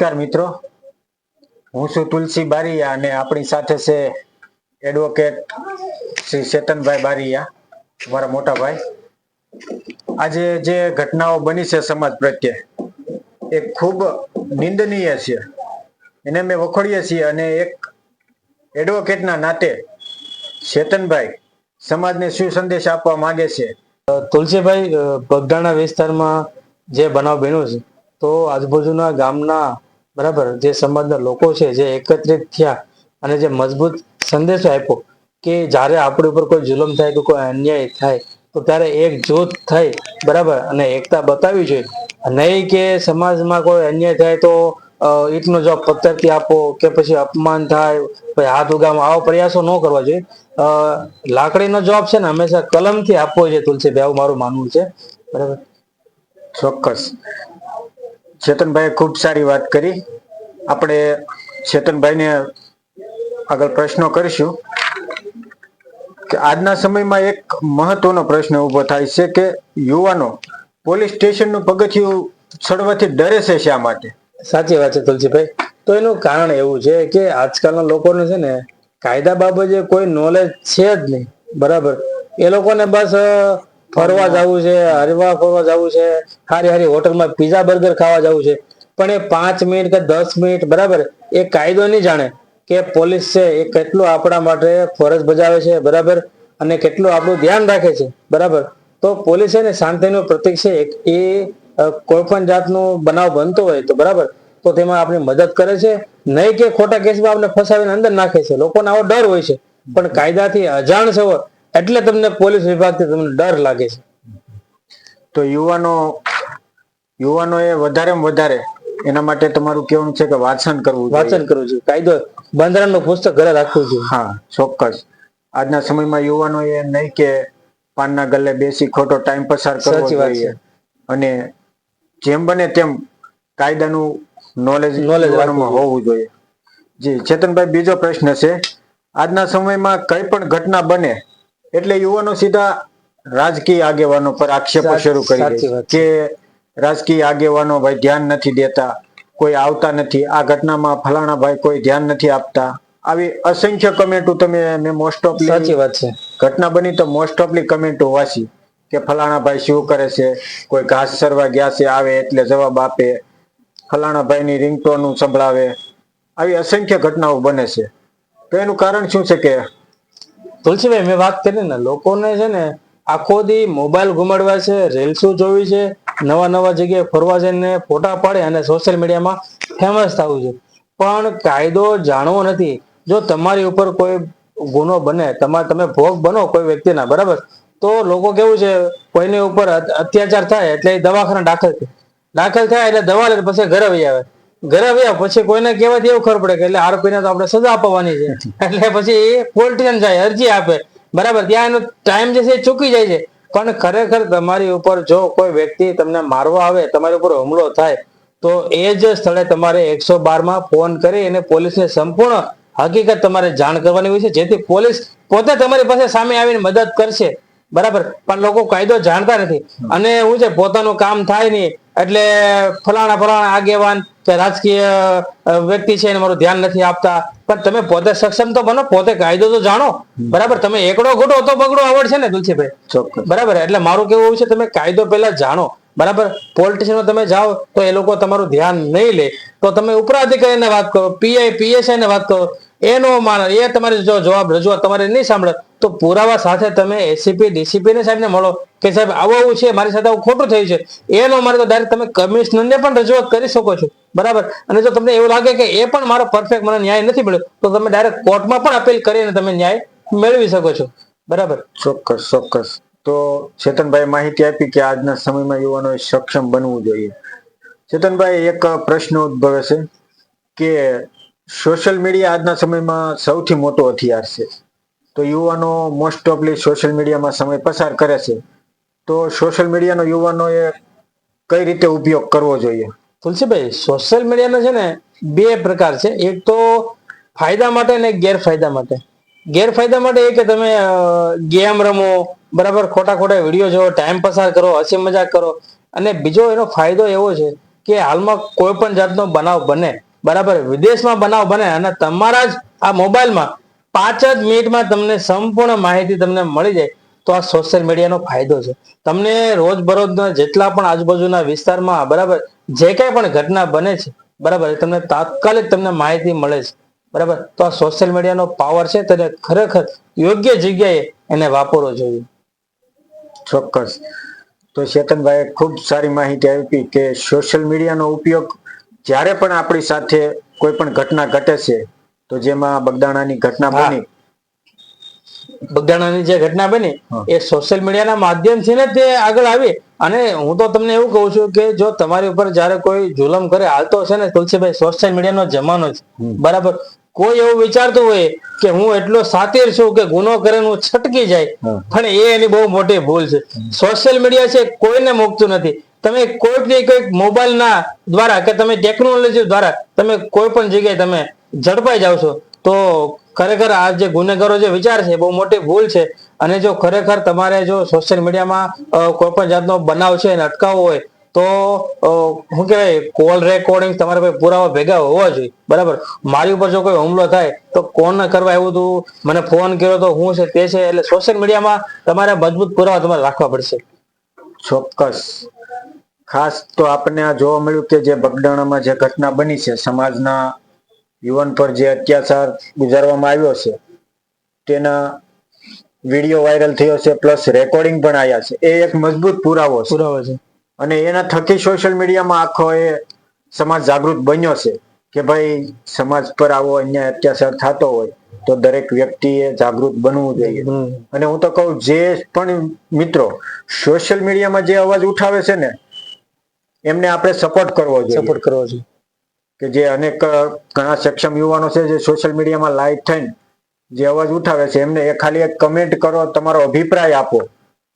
નમસ્કાર મિત્રો. હું છું તુલસી બારીયા અને આપણી સાથે છે એડવોકેટ શ્રી ચેતનભાઈ બારીયા, મારા મોટા ભાઈ. આજે જે ઘટનાઓ બની છે સમાજ પ્રત્યે, એ ખૂબ નિંદનીય છે. એને અમે વખોડીએ છીએ અને એક એડવોકેટના નાતે ચેતનભાઈ સમાજને શું સંદેશ આપવા માંગે છે? તુલસીભાઈ બગદાણા વિસ્તારમાં જે બનાવ બન્યો છે, તો આજુબાજુના ગામના બરાબર? જે સમાજના લોકો છે, જે એકત્રિત થયા અને જે મજબૂત સંદેશો આપ્યો કે જ્યારે આપણી ઉપર કોઈ જુલમ થાય કે કોઈ અન્યાય થાય, તો ત્યારે એક જૂથ થઈ, બરાબર? અને એકતા બતાવવી જોઈએ. નહીં કે સમાજમાં કોઈ અન્યાય થાય તો ઈંટનો જવાબ પથ્થરથી આપો કે પછી અપમાન થાય, પછી હાથ ઉગામાં આવો પ્રયાસો ન કરવા જોઈએ. લાકડીનો જવાબ છે ને હંમેશા કલમથી આપવો જોઈએ તુલસીભાઈ, આવું મારું માનવું છે. બરાબર? ચોક્કસ. ચેતનભાઈએ ખૂબ સારી વાત કરી. આપણે ચેતનભાઈને આગળ પ્રશ્નો કરીશું કે આજના સમયમાં એક મહત્વનો પ્રશ્ન ઊભો થાય છે કે યુવાનો પોલીસ સ્ટેશનનું પગથિયું ચડવાથી ડરે છે શા માટે? સાચી વાત છે તુલસીભાઈ. તો એનું કારણ એવું છે કે આજકાલના લોકોને છે ને કાયદા બાબતે કોઈ નોલેજ છે જ નહીં. બરાબર. એ લોકોને બસ ફરવા જવું છે હરવા ફરવા જવું છે સારી સારી હોટલમાં પીઝા બર્ગર ખાવા જવું છે. પણ એ પાંચ મિનિટ કે દસ મિનિટ બરાબર એ કાયદો નહીં જાણે કે પોલીસ છે એ કેટલું આપણા માટે ફરજ બજાવે છે બરાબર અને કેટલું આપણું ધ્યાન રાખે છે બરાબર. તો પોલીસ છે ને શાંતિનું પ્રતિક છે એ કોઈ પણ જાતનો બનાવ બનતો હોય તો બરાબર. તો તેમાં આપણી મદદ કરે છે નહીં કે ખોટા કેસમાં આપણે ફસાવીને અંદર નાખે છે. લોકોને આવો ડર હોય છે. પણ કાયદાથી અજાણ છો એટલે તમને પોલીસ વિભાગથી તમને ડર લાગે છે. તો યુવાનો યુવાનોએ વધારેમાં વધારે એના માટે તમારું કેવું છે કે વાંચન કરવું વાંચન કરવું જોઈએ. કાયદો બંધારણનું પુસ્તક ઘરે રાખવું જોઈએ. હા ચોક્કસ. આજના સમયમાં યુવાનોએ નહીં કે પાનના ગલ્લે બેસી ખોટો ટાઈમ પસાર કરવો જોઈએ. અને જેમ બને તેમ કાયદાનું નોલેજ નોલેજ હોવું જોઈએ. જી ચેતનભાઈ બીજો પ્રશ્ન છે. આજના સમયમાં કઈ પણ ઘટના બને એટલે યુવાનો સીધા રાજકીય આગેવાનો પર આક્ષેપો શરૂ કરી કે રાજકીય આગેવાનો ભાઈ ધ્યાન નથી દેતા કોઈ આવતા નથી. આ ઘટનામાં ફલાણા ભાઈ કોઈ ધ્યાન નથી આપતા. આવી અસંખ્ય કમેન્ટો તમે મેં મોસ્ટ ઓફલી સાચી વાત છે. ઘટના બની તો મોસ્ટ ઓફલી કમેન્ટો વાંચી કે ફલાણા ભાઈ શું કરે છે કોઈ ઘાસ સરવા ગયા છે આવે એટલે જવાબ આપે. ફલાણા ભાઈની રિંગટોન સંભળાવે. આવી અસંખ્ય ઘટનાઓ બને છે. તો એનું કારણ શું છે કે તુલસીભાઈ મેં વાત કરી ને, લોકોને છે ને આખો દી મોબાઈલ ઘુમાડવા છે રીલ્સો જોવી છે, નવા નવા જગ્યાએ ફરવા જઈને ફોટા પાડે અને સોશિયલ મીડિયામાં ફેમસ થવું છે. પણ કાયદો જાણવો નથી. જો તમારી ઉપર કોઈ ગુનો બને તમારે તમે ભોગ બનો કોઈ વ્યક્તિના, બરાબર? તો લોકો કેવું છે, કોઈની ઉપર અત્યાચાર થાય એટલે દવાખાના દાખલ થાય. દાખલ થાય એટલે દવા લે પછી ઘરે વહી આવે. ઘરે આવ્યા પછી કોઈને કહેવાથી એવું ખબર પડે કે એટલે આરોપીને તો આપણે સજા આપવાની છે. એટલે પછી એ પોલિટિશિયન જાય, અરજી આપે. બરાબર, ત્યાં એનો ટાઈમ જે છે એ ચૂકી જાય છે. પણ ખરેખર તમારી ઉપર જો કોઈ વ્યક્તિ તમને મારવા આવે, તમારી ઉપર હુમલો થાય, તો એ જ સ્થળે તમારે એકસો બારમાં ફોન કરી અને પોલીસને સંપૂર્ણ હકીકત તમારે જાણ કરવાની હોય છે. જેથી પોલીસ પોતે તમારી પાસે સામે આવીને મદદ કરશે. બરાબર. પણ લોકો કાયદો જાણતા નથી. અને હું છે પોતાનું કામ થાય નહીં. એટલે ફલાણા ફલાણા આગેવાન કે રાજકીય વ્યક્તિ છે એને મારું ધ્યાન નથી આપતા. પણ તમે પોતે સક્ષમ તો બનો પોતે કાયદો તો જાણો. બરાબર. તમે એકડો ઘોટો તો બગડો આવડ છે ને તુલસીભાઈ? બરાબર. એટલે મારું કેવું છે તમે કાયદો પહેલા જાણો. બરાબર. પોલિટિશિયનો તમે જાઓ તો એ લોકો તમારું ધ્યાન નહીં લે. તો તમે ઉપરાધિકારીને વાત કરો પીઆઈ પીએસઆઈ ને વાત કરો. એનો માન. એ તમારી જો જવાબ રજૂઆત તમારે નહીં સાંભળે. તો પુરાવા સાથે તમે એસીપી ડીસીપી ને સાહેબને મળો કે સાહેબ, આવું આવું છે, મારી સાથે આવું ખોટું થયું છે. એનો મારે તો ડાયરેક્ટ તમે કમિશનરને પણ રજૂઆત કરી શકો છો. બરાબર? અને જો તમને એવું લાગે કે એ પણ મારો પરફેક્ટ મને ન્યાય નથી મળ્યો, તો તમે ડાયરેક્ટ કોર્ટમાં પણ અપીલ કરીને તમે ન્યાય મેળવી શકો છો. બરાબર? ચોક્કસ ચોક્કસ. તો ચેતનભાઈ માહિતી આપી કે આજના સમયમાં યુવાનોએ સક્ષમ બનવું જોઈએ. ચેતનભાઈ, એક પ્રશ્ન ઉદ્ભવે છે કે સોશિયલ મીડિયા આજના સમયમાં સૌથી મોટો હથિયાર છે. તો યુવાનો મોસ્ટ ઓફલી સોશિયલ મીડિયામાં સમય પસાર કરે છે. તો સોશિયલ મીડિયાનો યુવાનોએ કઈ રીતે ઉપયોગ કરવો જોઈએ? તુલસીભાઈ સોશિયલ મીડિયાના છે ને બે પ્રકાર છે. એક તો ફાયદા માટે અને ગેરફાયદા માટે. ગેરફાયદા માટે એ કે તમે ગેમ રમો, બરાબર ખોટા ખોટા વીડિયો જોવો ટાઈમ પસાર કરો, હસી મજાક કરો. અને બીજો એનો ફાયદો એવો છે કે હાલમાં કોઈ પણ જાતનો બનાવ બને, બરાબર, વિદેશમાં બનાવ બને અને તમારા જ આ મોબાઈલમાં પાંચ જ મિનિટમાં તમને સંપૂર્ણ માહિતી તમને મળી જાય તો આ સોશિયલ મીડિયાનો ફાયદો છે. તમને રોજબરોજના જેટલા પણ આજુબાજુના વિસ્તારમાં, બરાબર, જે કાંઈ પણ ઘટના બને છે, બરાબર તમને તાત્કાલિક તમને માહિતી મળે છે, બરાબર, તો આ સોશિયલ મીડિયાનો પાવર છે તેને ખરેખર યોગ્ય જગ્યાએ એને વાપરવો જોઈએ. ચોક્કસ. તો ચેતનભાઈએ ખૂબ સારી માહિતી આપી કે સોશિયલ મીડિયાનો ઉપયોગ જ્યારે પણ આપણી સાથે કોઈ પણ ઘટના ઘટે છે તો જેમાં બગદાણાની ઘટના બની. બગદાણાની જે ઘટના બની એ સોશિયલ મીડિયાના માધ્યમથી ને તે આગળ આવી. અને હું તો તમને એવું કહું છું કે જો તમારી ઉપર જયારે કોઈ જુલમ કરે હાલતો હશે ને તુલસીભાઈ સોશિયલ મીડિયાનો જમાનો છે. બરાબર? કોઈ એવું વિચારતું હોય કે હું એટલો સાતીર છું કે ગુનો કરીને હું છટકી જાય પણ એ એની બહુ મોટી ભૂલ છે. સોશિયલ મીડિયા છે કોઈને મૂકતું નથી. તમે કોઈક ને કોઈક મોબાઈલના દ્વારા કે તમે ટેકનોલોજી દ્વારા તમે કોઈ પણ જગ્યાએ તમે ઝડપાઈ જાવ છો, તો ખરેખર આ જે ગુનેગારો જે વિચાર છે બહુ મોટી ભૂલ છે. અને જો ખરેખર તમારે જો સોશિયલ મીડિયામાં કોઈ પણ જાતનો બનાવ છે એને અટકાવવો હોય, તો શું કહેવાય કોલ રેકોર્ડિંગ તમારા પાસે પુરાવા ભેગા હોવા જોઈએ. બરાબર? મારી ઉપર જો કોઈ હુમલો થાય, તો કોણ કરવા એવું તું? મને ફોન કર્યો તો હું છે, તે છે? એટલે સોશિયલ મીડિયામાં તમારે મજબૂત પુરાવા તમારે રાખવા પડશે. ચોક્કસ. ખાસ તો આપણને આ જોવા મળ્યું કે જે બગદાણામાં જે ઘટના બની છે, સમાજના યુવાન પર જે અત્યાચાર ગુજારવામાં આવ્યો છે તેના વીડિયો વાયરલ થયો છે પ્લસ રેકોર્ડિંગ પણ આવ્યા છે. એ એક મજબૂત પુરાવો છે. પુરાવા છે. અને એના થકી સોશિયલ મીડિયામાં આખો એ સમાજ જાગૃત બન્યો છે કે ભાઈ સમાજ પર આવો અન્યાય અત્યાચાર થતો હોય તો દરેક વ્યક્તિએ જાગૃત બનવું જોઈએ. અને હું તો કહું જે પણ મિત્રો સોશિયલ મીડિયામાં જે અવાજ ઉઠાવે છે ને એમને આપણે સપોર્ટ કરવો જોઈએ. સપોર્ટ કરવો છે કે જે અનેક ઘણા સક્ષમ યુવાનો છે જે સોશિયલ મીડિયામાં લાઈવ થઈને જે અવાજ ઉઠાવે છે એમને એ ખાલી એક કમેન્ટ કરો તમારો અભિપ્રાય આપો.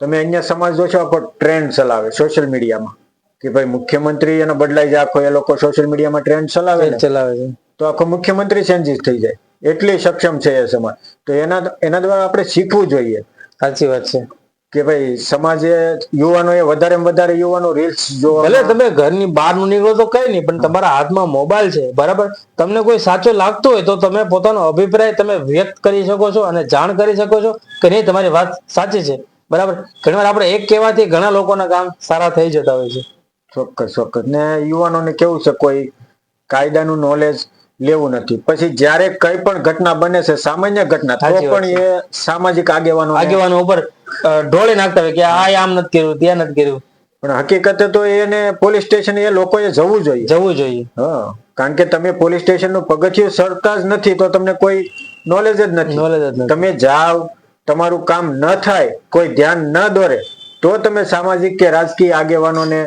તમે અહીંયા સમાજ જોશો પણ ટ્રેન્ડ ચલાવે સોશિયલ મીડિયામાં કે ભાઈ મુખ્યમંત્રી એનો બદલાઈ જાય આખો એ લોકો સોશિયલ મીડિયામાં ટ્રેન્ડ ચલાવે ચલાવે છે. તો આખો મુખ્યમંત્રી ચેન્જીસ થઈ જાય. એટલી સક્ષમ છે એ સમાજ. તો એના એના દ્વારા આપણે શીખવું જોઈએ. સાચી વાત છે. કે ભાઈ સમાજે એ વધારે વધારે યુવાનો રીલ્સ જોવા ભલે તમે ઘરની બહારનું નીકળો તો કઈ નહીં પણ તમારા હાથમાં મોબાઈલ છે બરાબર? તમને કોઈ સાચો લાગતો હોય તો તમે પોતાનો અભિપ્રાય તમે વ્યક્ત કરી શકો છો અને જાણ કરી શકો છો કે નહીં તમારી વાત સાચી છે બરાબર? ઘણીવાર આપણે એક કહેવાથી ઘણા લોકોના કામ સારા થઈ જતા હોય છે. ચોક્કસ ચોક્કસ. ને યુવાનોને કેવું છે કોઈ કાયદાનું નોલેજ લેવું નથી. પછી જ્યારે કઈ પણ ઘટના બને છે સામાન્ય ઘટના તો પણ એ સામાજિક આગેવાનો આગેવાનો ઉપર ઢોળી નાખતા હોય કે આ આમ નથી કર્યું ત્યાં નથી કર્યું. પણ હકીકતે તો એને પોલીસ સ્ટેશન એ લોકોએ જવું જોઈએ. જવું જોઈએ. હા કારણ કે તમે પોલીસ સ્ટેશનનું પગથિયું સરતા જ નથી તો તમને કોઈ નોલેજ જ નથી. નોલેજ જ નથી. તમે જાઓ તમારું કામ ન થાય કોઈ ધ્યાન ન દોરે તો તમે સામાજિક કે રાજકીય આગેવાનોને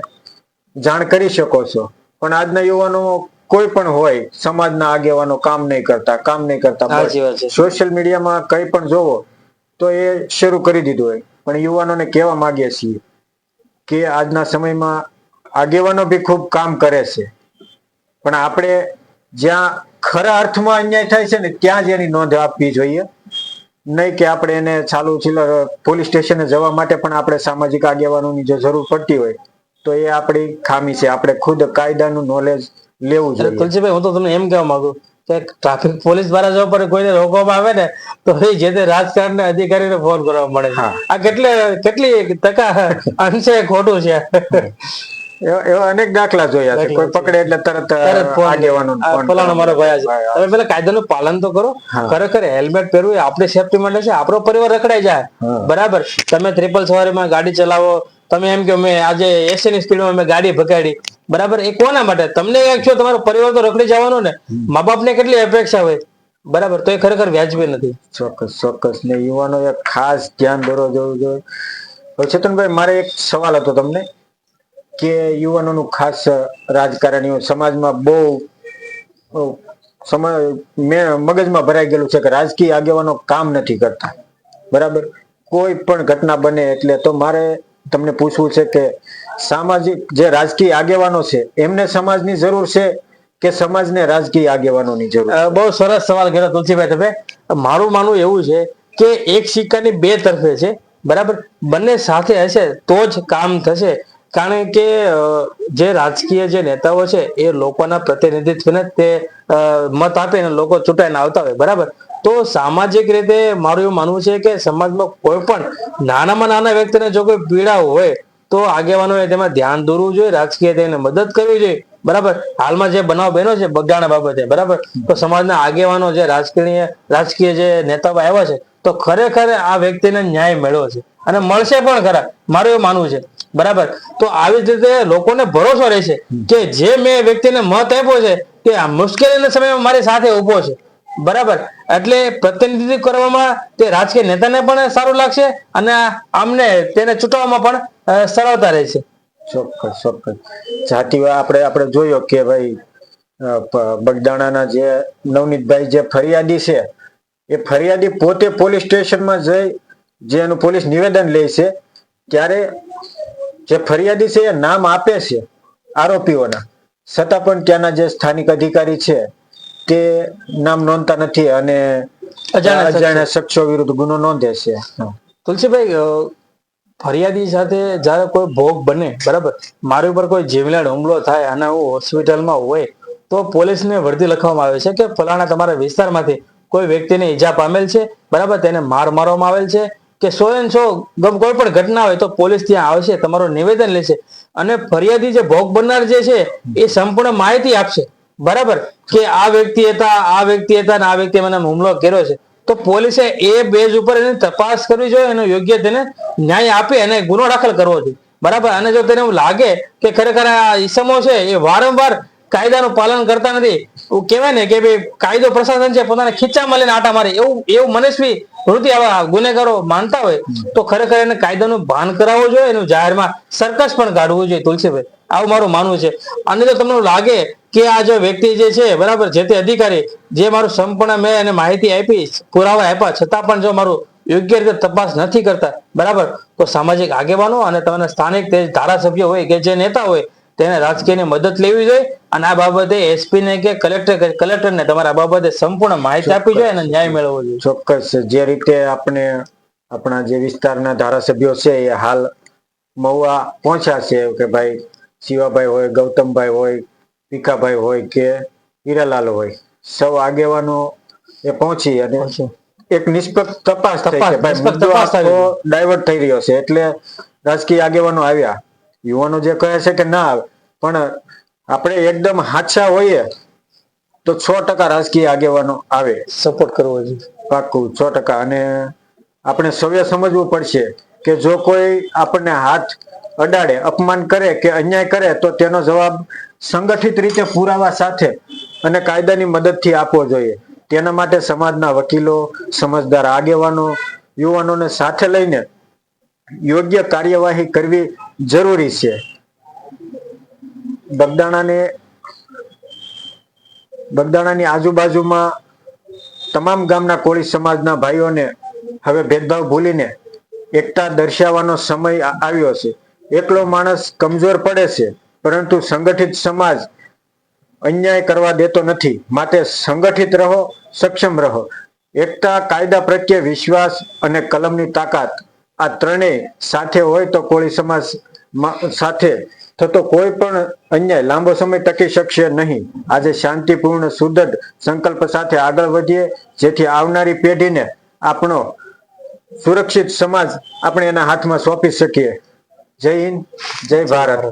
જાણ કરી શકો છો. પણ આજના યુવાનો કોઈ પણ હોય સમાજના આગેવાનો કામ નહીં કરતા કામ નહીં કરતા. સોશિયલ મીડિયામાં કંઈ પણ જોવો તો એ શરૂ કરી દીધું હોય. પણ યુવાનોને કહેવા માંગીએ છીએ કે આજના સમયમાં આગેવાનો બી ખૂબ કામ કરે છે. પણ આપણે જ્યાં ખરા અર્થમાં અન્યાય થાય છે ને ત્યાં જ એની નોંધ આપવી જોઈએ. નહીં કે આપણે એને ચાલુ ચિલ્લર પોલીસ સ્ટેશને જવા માટે પણ આપણે સામાજિક આગેવાનોની જો જરૂર પડતી હોય તો એ આપણી ખામી છે. આપણે ખુદ કાયદાનું નોલેજ લેવું જોઈએ. તુલસીભાઈ હું તો તમને એમ કહેવા માંગુ કે ટ્રાફિક પોલીસ દ્વારા જો પણ કોઈને રોકવામાં આવે ને તો એ જે તે રાજકારણ અધિકારીને ફોન કરવા મળે આ કેટલે કેટલી ટકા અંશે ખોટું છે. એવા અનેક દાખલા જોયા છે. કોઈ પકડે એટલે તરત આગેવાનો ફલાણો મારો ભયા છે. તમે પેલા કાયદાનું પાલન તો કરો. ખરેખર હેલ્મેટ પહેરવું એ આપણી સેફટી માટે છે. આપણો પરિવાર રખડાઈ જાય. બરાબર. તમે ટ્રિપલ સવારીમાં ગાડી ચલાવો તમે એમ કે મેં આજે એસી ની સ્પીડમાં મેં ગાડી ભગાડી. બરાબર? એ કોના માટે? તમને એક છો તમારો પરિવાર તો રખડી જવાનો ને. મા બાપને કેટલી અપેક્ષા હોય? બરાબર? તો એ ખરેખર વ્યાજબી નથી. ચોક્કસ ચોક્કસ. ને યુવાનો એ ખાસ ધ્યાન દોરવા જવું જોઈએ. ચેતનભાઈ મારે એક સવાલ હતો તમને કે યુવાનોનું ખાસ રાજકારણીઓ સમાજમાં બહુ સમય મેં મગજમાં ભરાઈ ગયેલું છે કે રાજકીય આગેવાનો કામ નથી કરતા. બરાબર? કોઈ પણ ઘટના બને એટલે તો મારે તમને પૂછવું છે કે સામાજિક જે રાજકીય આગેવાનો છે, એમને સમાજની જરૂર છે કે સમાજને રાજકીય આગેવાનોની જરૂર? બહુ સરસ સવાલ કર્યો તુલસીભાઈ તમે. મારું માનવું એવું છે કે એક સિક્કાની બે તરફે છે, બરાબર? બંને સાથે હશે તો જ કામ થશે. કારણ કે જે રાજકીય જે નેતાઓ છે એ લોકોના પ્રતિનિધિત્વને તે મત આપે ને લોકો ચૂંટાઈને આવતા હોય, બરાબર? તો સામાજિક રીતે મારું એવું માનવું છે કે સમાજમાં કોઈ પણ નાનામાં નાના વ્યક્તિને જો કોઈ પીડા હોય, તો આગેવાનોએ તેમાં ધ્યાન દોરવું જોઈએ રાજકીય તેને મદદ કરવી જોઈએ. બરાબર? હાલમાં જે બનાવ બન્યો છે બગાણા બાબતે, બરાબર? તો સમાજના આગેવાનો જે રાજકીય રાજકીય જે નેતાઓ આવ્યા છે, તો ખરેખર આ વ્યક્તિને ન્યાય મેળવ્યો છે. અને મળશે પણ ખરા, મારું એવું માનવું છે. બરાબર? તો આવી જ રીતે લોકોને ભરોસો રહેશે કે જે મેં વ્યક્તિને મત આપ્યો છે કે આ મુશ્કેલીના સમયમાં મારી સાથે ઊભો છે. બરાબર. એટલે પ્રતિનિધિત્વ કરવામાં તે રાજકીય નેતાને પણ સારું લાગશે અને આમને તેને ચૂંટવામાં પણ સરળતા રહેશે. ચોક્કસ ચોક્કસ. જાતિવા આપણે આપણે જોયો કે ભાઈ બગદાણાના જે નવનીતભાઈ જે ફરિયાદી છે, એ ફરિયાદી પોતે પોલીસ સ્ટેશનમાં જઈ, જે એનું પોલીસ નિવેદન લે છે, ત્યારે જે ફરિયાદી છે એ નામ આપે છે આરોપીઓના. છતાં પણ ત્યાંના જે સ્થાનિક અધિકારી છે તે નામ નોંધતા નથી અને અજાણ્યા શખ્સો. વિરુદ્ધ ગુનો નોંધે છે. તુલસીભાઈ ફરિયાદી સાથે જ્યારે કોઈ ભોગ બને બરાબર મારી ઉપર કોઈ જીવલેણ હુમલો થાય અને હું હોસ્પિટલમાં હોય તો પોલીસને વર્દી લખવામાં આવે છે કે ફલાણા તમારા વિસ્તારમાંથી કોઈ વ્યક્તિને ઈજા પામેલ છે બરાબર તેને માર મારવામાં આવેલ છે કે સો એન સો ગમ કોઈ પણ ઘટના હોય તો પોલીસ ત્યાં આવશે તમારું નિવેદન લેશે અને ફરિયાદી જે ભોગ બનનાર જે છે એ સંપૂર્ણ માહિતી આપશે. બરાબર? કે આ વ્યક્તિ હતા, આ વ્યક્તિ હતા અને આ વ્યક્તિએ મને હુમલો કર્યો છે. તો પોલીસે એ બેઝ ઉપર એની તપાસ કરવી જોઈએ, એનો યોગ્ય તેને ન્યાય આપી અને ગુનો દાખલ કરવો જોઈએ. બરાબર? અને જો તેને એવું લાગે કે ખરેખર આ ઈસમો છે, એ વારંવાર કાયદાનું પાલન કરતા નથી. કહેવાય ને કે ભાઈ કાયદો પ્રશાસન છે, પોતાના ખીચામાં લઈને આટા મારે. એવું એવું મનસ્વી વૃત્તિ આવા ગુનેગારો માનતા હોય, તો ખરેખર એને કાયદાનું ભાન કરાવવું જોઈએ, એનું જાહેરમાં સરકસ પણ કાઢવું જોઈએ, તુલસીભાઈ. આવું મારું માનવું છે. અને જો તમને લાગે કે આ જો વ્યક્તિ જે છે, બરાબર, જે તે અધિકારી, જે મારું સંપૂર્ણ મેં એને માહિતી આપી, પુરાવા આપ્યા, છતાં પણ જો મારું યોગ્ય રીતે તપાસ નથી કરતા, બરાબર, તો સામાજિક આગેવાનો અને તમને સ્થાનિક તે ધારાસભ્ય હોય કે જે નેતા હોય તેને રાજકીયની મદદ લેવી જોઈએ અને આ બાબતે એસપી ને કે કલેક્ટર કલેક્ટરને તમારે બાબતે સંપૂર્ણ માહિતી આપવી જોઈએ અને ન્યાય મેળવવો જોઈએ. ચોક્કસ જે રીતે આપણે આપણા જે વિસ્તારના ધારાસભ્યો છે એ હાલ મહુવા પહોંચ્યા છે કે ભાઈ શિવાભાઈ હોય ગૌતમભાઈ હોય ભીખાભાઈ હોય કે હીરાલાલ હોય સૌ આગેવાનો એ પહોંચી અને એક નિષ્પક્ષ તપાસ થઈ છે. ડાયવર્ટ થઈ રહ્યો છે. એટલે રાજકીય આગેવાનો આવ્યા. યુવાનો જે કહે છે કે ના આવે પણ આપણે એકદમ હાચા હોઈએ તો છ ટકા રાજકીય આગેવાનો આવે. સપોર્ટ કરવો જોઈએ. પાક્કું સો ટકા. અને આપણે સૌએ સમજવું પડશે કે જો કોઈ આપણને હાથ અડાડે અપમાન કરે કે અન્યાય કરે તો તેનો જવાબ સંગઠિત રીતે પુરાવા સાથે અને કાયદાની મદદથી આપવો જોઈએ. તેના માટે સમાજના વકીલો સમજદાર આગેવાનો યુવાનોને સાથે લઈને યોગ્ય કાર્યવાહી કરવી જરૂરી છે. બગદાણાને બગદાણાની આજુબાજુમાં તમામ ગામના કોળી સમાજના ભાઈઓને હવે ભેદભાવ ભૂલીને એકતા દર્શાવવાનો સમય આવ્યો છે. એકલો માણસ કમજોર પડે છે, પરંતુ સંગઠિત સમાજ અન્યાય કરવા દેતો નથી. માટે સંગઠિત રહો, સક્ષમ રહો. એકતા, કાયદા પ્રત્યે વિશ્વાસ અને કલમની તાકાત આ ત્રણેય સાથે હોય તો કોળી સમાજ સાથે. થતો કોઈ પણ અન્યાય લાંબો સમય ટકી શકશે નહીં. આજે શાંતિપૂર્ણ, સુદૃઢ સંકલ્પ સાથે આગળ વધીએ, જેથી આવનારી પેઢીને આપણો સુરક્ષિત સમાજ આપણે એના હાથમાં સોંપી શકીએ. જય હિન્દ, જય ભારત.